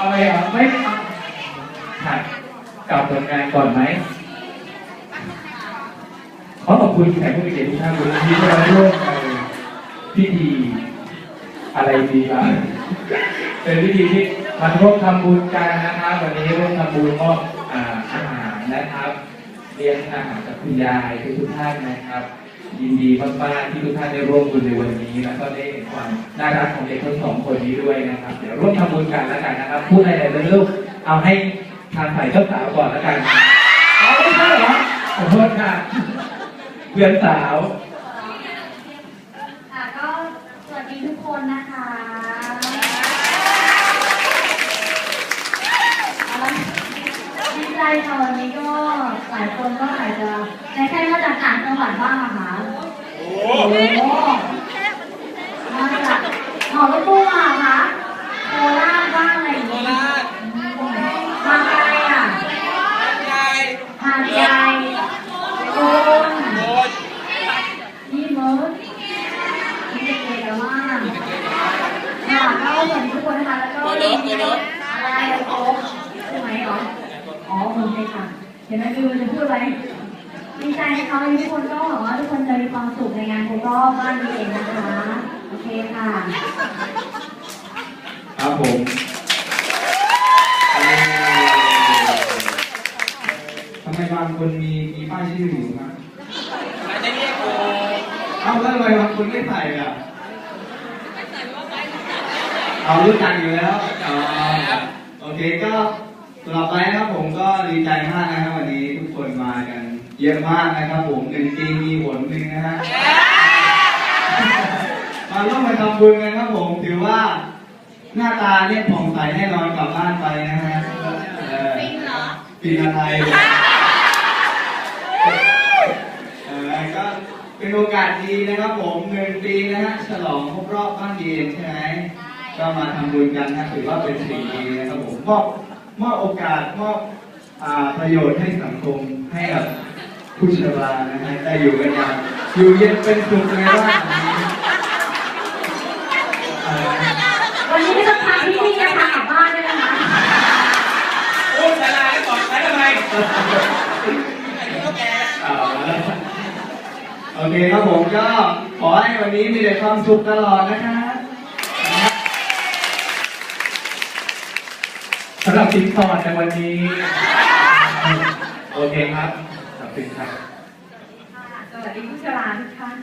เอาไปเหรอไม่ถ่าค่กลับผลงานก่อนไหมขอขอบคุณแขกผู้มีเกียรติทุกท่านที่ที่มาร่วมในพิธีอะไรดีล่ะเป็นพิธีที่มาร่วมทำบุญกันนะครับวันนี้ร่วมทำบุญมอบอาหารนะครับ เลี้ยงอาหารกับคุณยายทุกท่านนะครับ ยินดีมากๆที่ทุกท่านได้ร่วมบุญในวันนี้แล้วก็ได้เห็นความน่ารักของเด็กทั้งสองคนนี้ด้วยนะครับ เดี๋ยวร่วมทำบุญกันแล้วกันนะครับพูดอะไรเลยลูกเอาให้ทางฝ่ายเจ้าสาวก่อนแล้วกันเอาไม่ใช่เหรอขอโทษค่ะเพื่อนสาวค่ะก็สวัสดีทุกคนนะคะดีใจ ค่ะวันนี้ก็หลายคนก็อาจจะในใครมาจากต่างจังหวัดบ้างอะคะโอ้โหมาจากหอรถตู้มาเหรอคะโคราชบ้างอะไรอย่างงี้มาไกลอะหาดใหญ่โคนนี่เมิร์ดนี่เด็กๆแต่ว่าค่ะก็เหมือนทุกคนนะคะแล้วก็อะไรโอ๊คใช่ไหมเหรอ อ๋อโอเคค่ะ เห็นไหมคือจะพูดอะไรดีใจนะคะวันนี้ทุกคนก็หวังว่าทุกคนจะมีความสุขในงานครบรอบบ้านนี้เองนะคะ โอเคค่ะ ครับผมทำไมบางคนมีมีป้ายชื่ออยู่ครับเอาแล้วทำไมบางคนไม่ใส่อะเอารู้จักอยู่แล้วอ๋อโอเคก็ำหรับไปนะครับผมก็ดีใจมากนะครับวันนี้ทุกคนมากัน เยอะมากนะครับผมหนึ่งปีมีหนหนึ่งนะฮะมาร่วมมาทำบุญกันครับผมถือว่าหน้าตาเนี่ยผ่องใสแน่นอนกลับบ้านไปนะฮะเออฟินเหรอปีอะไรเออก็เป็นโอกาสดีนะครับผมหนึ่งปีนะฮะฉลองครบรอบบ้านเย็นใช่ไหมก็มาทำบุญกันนะถือว่าเป็นสิ่งดีนะครับผมมอบ มอบโอกาสมอบอ่าประโยชน์ให้สังคมให้กับผู้ชรานะฮะได้อยู่กันอย่างอยู่เย็นเป็นสุขในบ้านนี้เอ่อวันนี้ไม่ต้องพาพี่พี่จะพากลับบ้านด้วยนะคะโอ้สาราแล้วก่อนไปทำไมเอาละโอเคครับผมก็ขอให้วันนี้มีแต่ความสุขตลอดนะครับ สำหรับสินสอดในวันนี้ โอเคครับขอบคุณครับ สวัสดีผู้ชราทุกท่าน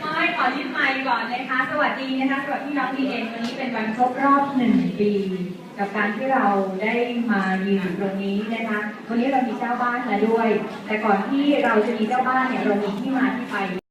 ไม่ขอยึดไมค์ก่อนนะคะ สวัสดีนะคะสวัสดีน้องพีเอ็นวันนี้เป็นวันครบรอบหนึ่งปี กับการที่เราได้มายืนอยู่ตรงนี้นะคะ วันนี้เรามีเจ้าบ้านมาด้วย แต่ก่อนที่เราจะมีเจ้าบ้านเนี่ยเรามีที่มาที่ไป